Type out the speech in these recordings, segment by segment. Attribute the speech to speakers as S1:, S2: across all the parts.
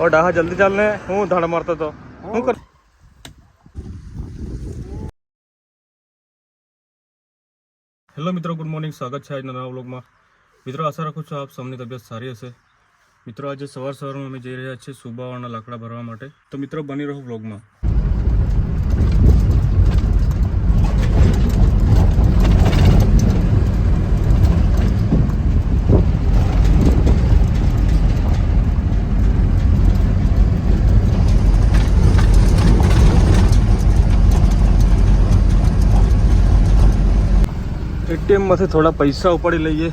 S1: ઓ ડાહા જલ્દી ચાલ ને હું ધડ મારતો તો હું કર હેલો મિત્રો ગુડ મોર્નિંગ સ્વાગત છે આજના નવા વ્લોગમાં મિત્રો આશા રાખું છું આપ સૌની તબિયત સારી હશે મિત્રો આજે સવાર સવારમાં અમે જઈ રહ્યા છીએ સુબાવાના લાકડા ભરવા માટે। તો મિત્રો, બની રહો વ્લોગમાં. એટીએમમાંથી થોડા પૈસા ઉપાડી લઈએ.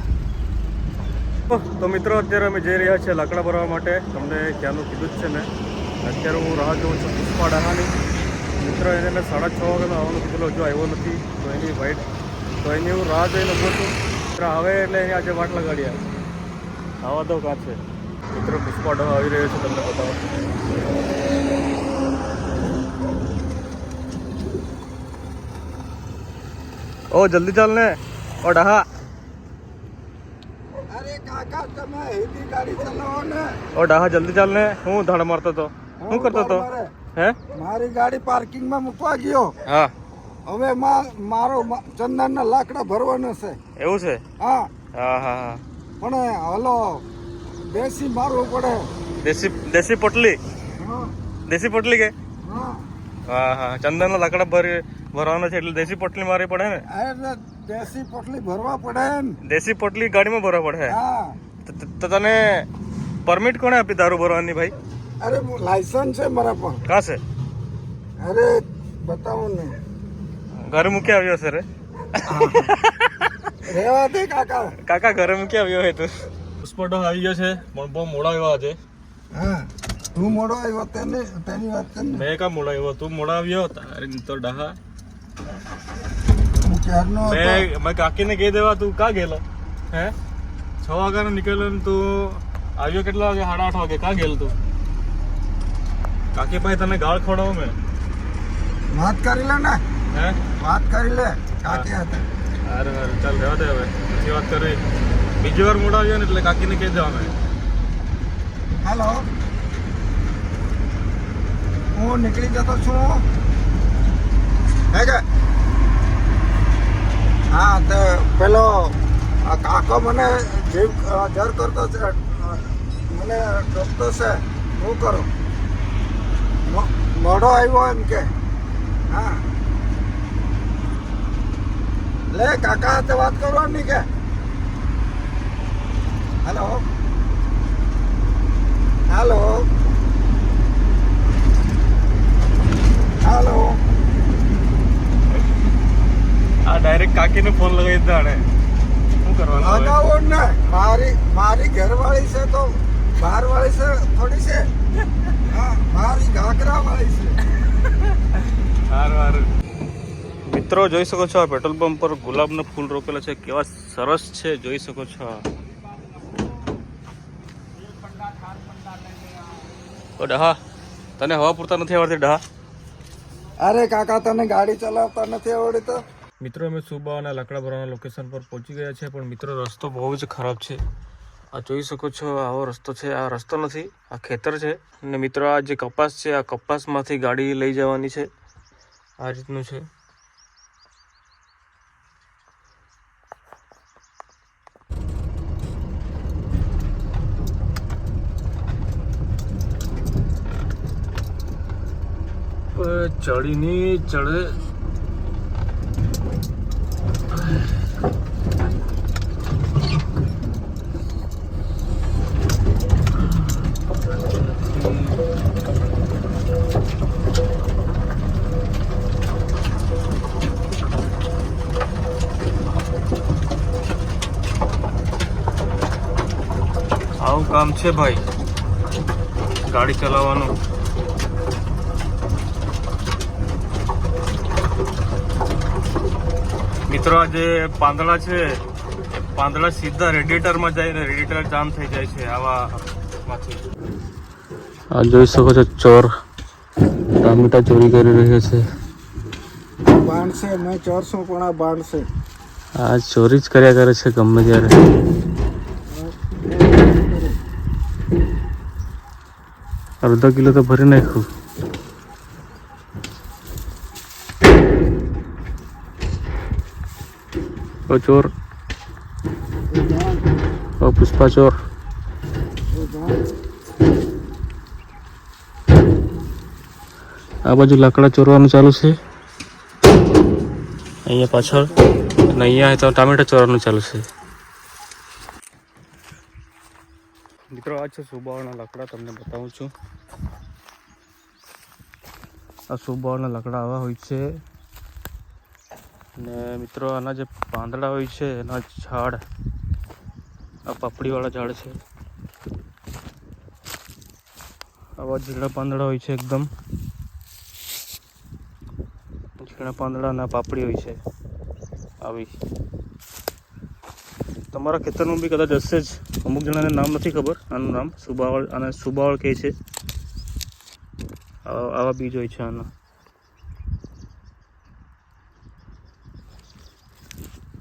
S1: તો મિત્રો, અત્યારે અમે જઈ રહ્યા છીએ લાકડા ભરવા માટે. તમને ક્યાંનું કીધું જ છે ને. અત્યારે હું રાહ જોઉં છું પુષ્પા ડાહાની મિત્રો, એને મેં સાડા છ વાગે આવવાનું કીધું હજુ આવ્યો નથી, તો એની વાઇટ તો એની હું રાહ જોઈને ઊભો છું. મિત્ર આવે એટલે એની આજે વાટ લગાડી આવા દો કાં છે. મિત્રો પુષ્પા ડાહા આવી રહ્યો છે તમને બતાવો ઓ, જલ્દી ચાલ ને. ઓ ડાહા
S2: અરે કાકા તમે હેવી ગાડી ચલાવો ને.
S1: ઓ ડાહા જલ્દી ચાલ ને. હું ધડ મારતો તો. શું કરતો તો? હે?
S2: મારી ગાડી પાર્કિંગમાં મૂકવા ગયો.
S1: હા.
S2: હવે મા- મારો ચંદન ચંદનના લાકડા ભરવાનો છે.
S1: એવું છે?
S2: હા.
S1: હા હા હા.
S2: પણ હલો દેશી મારવું પડે.
S1: દેશી દેશી પોટલી?
S2: હા.
S1: દેશી પોટલી કે?
S2: હા.
S1: હા હા. ચંદનના લાકડા ભરી ભરવાના છે એટલે દેશી પોટલી મારવી પડે ને?
S2: એટલે દેશી પોટલી ભરવા પડે ને.
S1: દેશી પોટલી ગાડીમાં ભરવા પડે?
S2: હા.
S1: તો- તને પરમિટ કોણે આપી દારૂ ભરવાની ભાઈ?
S2: અરે લાયસન્સ છે મારા પણ
S1: કાં છે?
S2: અરે બતાવો ને.
S1: ઘરે મૂકી આવ્યો છે રે?
S2: રેવા દે કાકા.
S1: કાકા ઘરે મૂકી આવ્યો હે તું. પુષ્પટો આવી ગયો છે. પણ બહુ મોડા આવ્યો આજે.
S2: હા. તું મોડો આવ્યો તેને તેની વાત કર
S1: મેં કા મોડા આવ્યો? તું મોડા આવ્યો? તારી તો ડાહા. મેં મેં કાકીને કહી દેવા તું કા ગયેલો? હે? છ વાગ્યાનો નીકળ્યો ને તું આવ્યો કેટલા વાગે? સાડા આઠ વાગે. કા ગયેલો તું? કાકી ભાઈ તને ગાળ ખવડાવો મેં.
S2: વાત કરી લે ને.
S1: હે?
S2: વાત કરી લે. કાકી હતા
S1: અરે અરે ચાલ રહેવા દે હવે. પછી વાત કરી. બીજી વાર મોડા આવ્યો ને એટલે કાકીને કહી દેવા મેં.
S2: હેલો. હું નીકળી જતો છું. હે કે હા, તો પેલો કાકો મને જીવ જર કરતો છે મને ડોકતો છે શું કરું? મોડો આવ્યો એમ કે. હા. લે, કાકા હાથે વાત કરવાની કે. હેલો. હેલો. હેલો.
S1: આ ડાયરેક્ટ કાકીને ફોન લગાવી દીધા આણે. શું કરવાનું હવે?
S2: ને મારી મારી ઘરવાળી છે તો બહાર વાળી છે થોડી છે? હા મારી ઘાઘરા વાળી છે.
S1: સારું સારું મિત્રો જોઈ શકો છો આ પેટ્રોલ પંપ પર ગુલાબના ફૂલ રોપેલા છે. કેવા સરસ છે જોઈ શકો છો ઓ ડહા. તને હવા પૂરતા નથી આવડતી ડહા?
S2: અરે કાકા તને ગાડી ચલાવતા નથી આવડતી? તો
S1: મિત્રો, અમે સુબાના લાકડા ભરવાના લોકેશન પર પહોંચી ગયા છે પણ મિત્રો, રસ્તો બહુ જ ખરાબ છે. આ જોઈ શકો છો, આવો રસ્તો છે. આ રસ્તો નથી, આ ખેતર છે. અને મિત્રો, આ જે કપાસ છે, આ કપાસમાંથી ગાડી લઈ જવાની છે. આ રીતનું છે. ચડીની ચડે આવું કામ છે ભાઈ. ગાડી ચલાવવાનું. મિત્રો આ જે પાંદડા છે એ પાંદડા સીધા રેડિએટરમાં જઈને રેડિએટર જામ થઈ જાય છે આવા આ જોઈ શકો છો ચોર ટામેટા ચોરી કરી રહ્યો છે.
S2: બાણસે મેં ચોરસો પણ આ બાણસે
S1: આ ચોરી જ કર્યા કરે છે ગમે ત્યારે. અડધો કિલો તો ભરી નાખ્યું. ઓ ચોર ઓ પુષ્પા ચોર આ બાજુ લાકડા ચોરવાનું ચાલુ છે. અહીંયા પાછળ. અને અહીંયા તો ટામેટા ચોરવાનું ચાલુ છે. મિત્રો, આ છે સુબાવાના લાકડા, તમને બતાવું છું. આ સુબાવાના લાકડા આવા હોય છે. ને મિત્રો, આના જે પાંદડા હોય છે, એના ઝાડ, આ પાપડીવાળા ઝાડ છે. આવા ઝીણા પાંદડા હોય છે એકદમ. ઝીણા પાંદડા અને પાપડી હોય છે. આવી. તમારા ખેતરનું બી કદાચ હશે જ. અમુક જણાને નામ નથી ખબર. આનું નામ સુબાવળ અને સુબાવળ કહે છે. આવા બીજ હોય છે આના.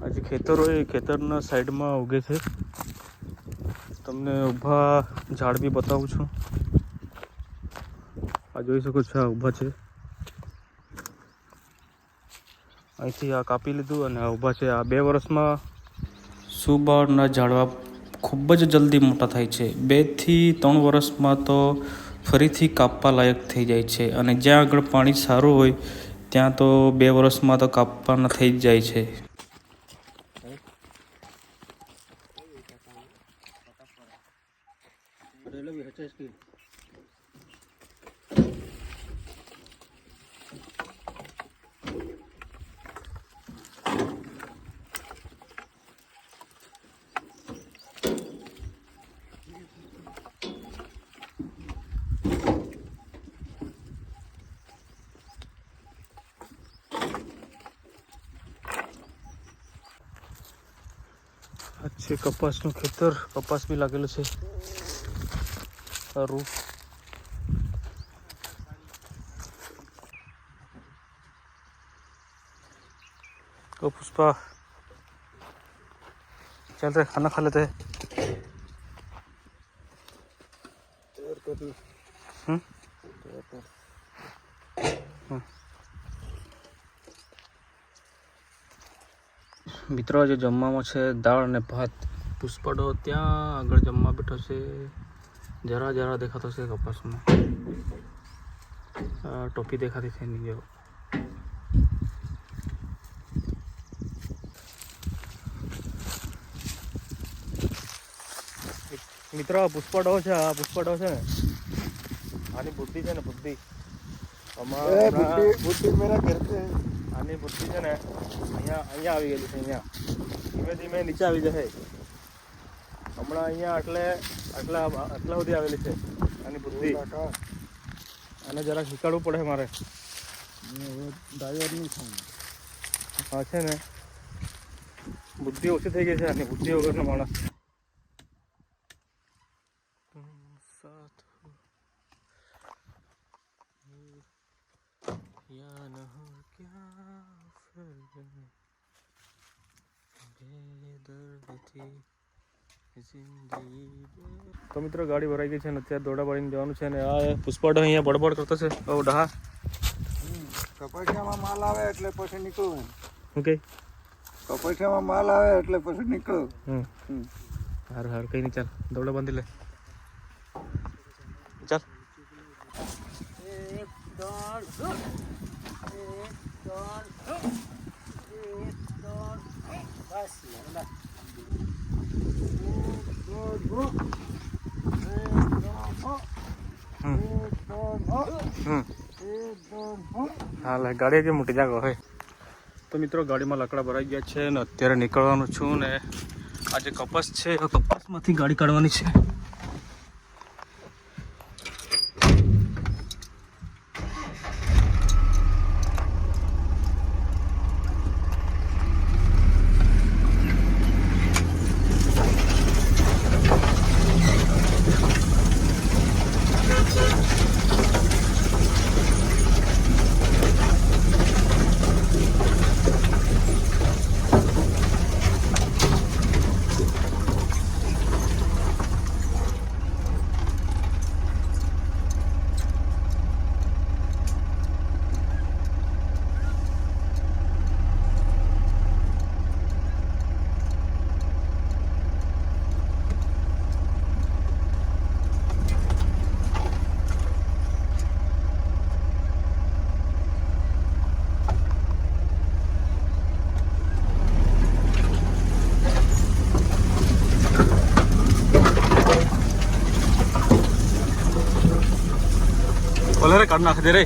S1: આ જે ખેતર એ ખેતરના સાઈડમાં ઉગે છે. તમને ઊભા ઝાડ બી બતાવું છું. આ જોઈ શકો છો, આ ઊભા છે. અહીંથી આ કાપી લીધું અને આ ઊભા છે. આ બે વર્ષમાં સુબાળના ઝાડવા ખૂબ જ જલ્દી મોટા થાય છે. બેથી ત્રણ વર્ષમાં તો ફરીથી કાપવા લાયક થઈ જાય છે અને જ્યાં આગળ પાણી સારું હોય, ત્યાં તો બે વર્ષમાં તો કાપવાના થઈ જ જાય છે. છે કપાસનું ખેતર કપાસ બી લાગેલું છે સારું तो पुष्पा चल रहे खाना खा लेते हैं મિત્રો જે જમવામાં છે દાળ અને ભાત. પુષ્પડો ત્યાં આગળ જમવા બેઠો છે. જરા જરા દેખાતો છે કપાસમાં. ટોપી દેખાતી છે એની જેવો. મિત્રો પુષ્પડો છે આ પુષ્પડો છે ને. આની બુદ્ધિ છે ને બુદ્ધિ. અમારા
S2: બુદ્ધિ મેરા ઘર
S1: આની બુદ્ધિ છે ને અહીંયા અહીંયા આવી ગયેલી છે અહીંયા. ધીમે ધીમે નીચે આવી જશે. હમણાં અહીંયા એટલે આટલા આટલા સુધી આવેલી છે આની બુદ્ધિ અને જરાક શીખવાડવું પડે મારે.
S2: ડ્રાઈવર નહીં થાય
S1: હા છે ને. બુદ્ધિ ઓછી થઈ ગઈ છે આની બુદ્ધિ વગરનો માણસ. તો મિત્રો ગાડી ભરાઈ ગઈ છે ને અત્યારે દોડા પાડીને જવાનું છે ને આ પુષ્પાડો અહીંયા બડબડ કરતો છે. ઓ ડહા.
S2: કપાસિયામાં માલ આવે એટલે પછી નીકળવું
S1: ઓકે
S2: કપાસિયામાં માલ આવે એટલે પછી નીકળવું
S1: હમ.
S2: હમ.
S1: હાર હારું કઈ નહીં ચાલ. દોડા બાંધી લે. ચાલ. હમ હમ હાલે, ગાડી જે મોટી જાગો હોય તો મિત્રો, ગાડીમાં લકડા ભરાઈ ગયા છે ને અત્યારે નીકળવાનું છું ને આ જે કપાસ છે કપાસમાંથી ગાડી કાઢવાની છે. ભલે રે કાઢ નાખ દે રે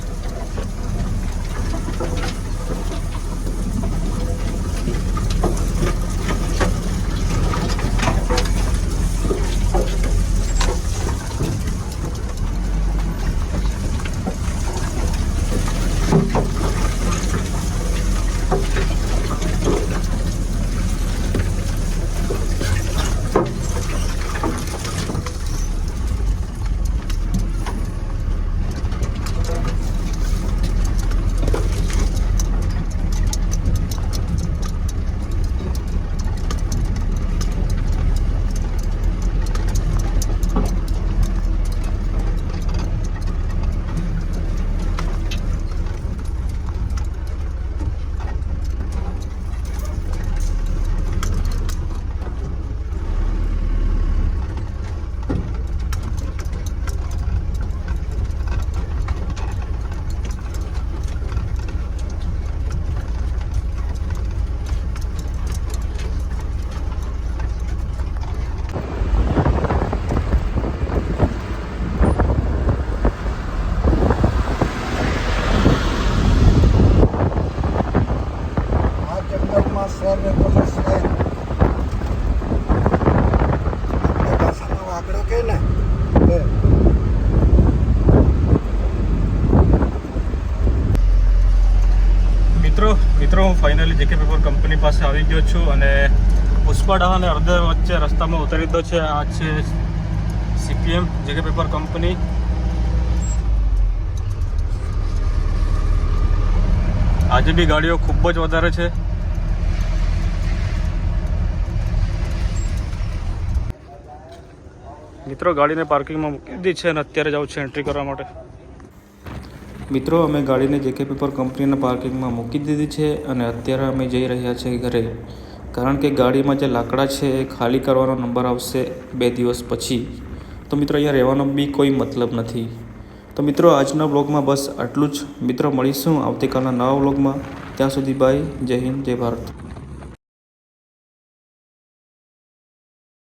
S1: જેકે પેપર કંપની પાસે આવી ગયો છું અને પુષ્પાડા અને અર્ધ વચ્ચે રસ્તામાં ઉતારી દીધો છે. આ છે સીપીએમ જેકે પેપર કંપની. આજે બી ગાડીઓ ખૂબ જ વધારે છે. મિત્રો, ગાડીને પાર્કિંગમાં મૂકી દીધી છે અને અત્યારે જાઉં છે એન્ટ્રી કરવા માટે. મિત્રો, અમે ગાડીને જેકે પેપર કંપનીના પાર્કિંગમાં મૂકી દીધી છે અને અત્યારે અમે જઈ રહ્યા છીએ ઘરે. કારણ કે ગાડીમાં જે લાકડા છે એ ખાલી કરવાનો નંબર આવશે બે દિવસ પછી. તો મિત્રો, અહીંયા રહેવાનો બી કોઈ મતલબ નથી. તો મિત્રો, આજના બ્લોગમાં બસ આટલું જ. મિત્રો, મળીશું આવતીકાલના નવા બ્લોગમાં ત્યાં સુધી બાય. જય હિન્દ, જય ભારત.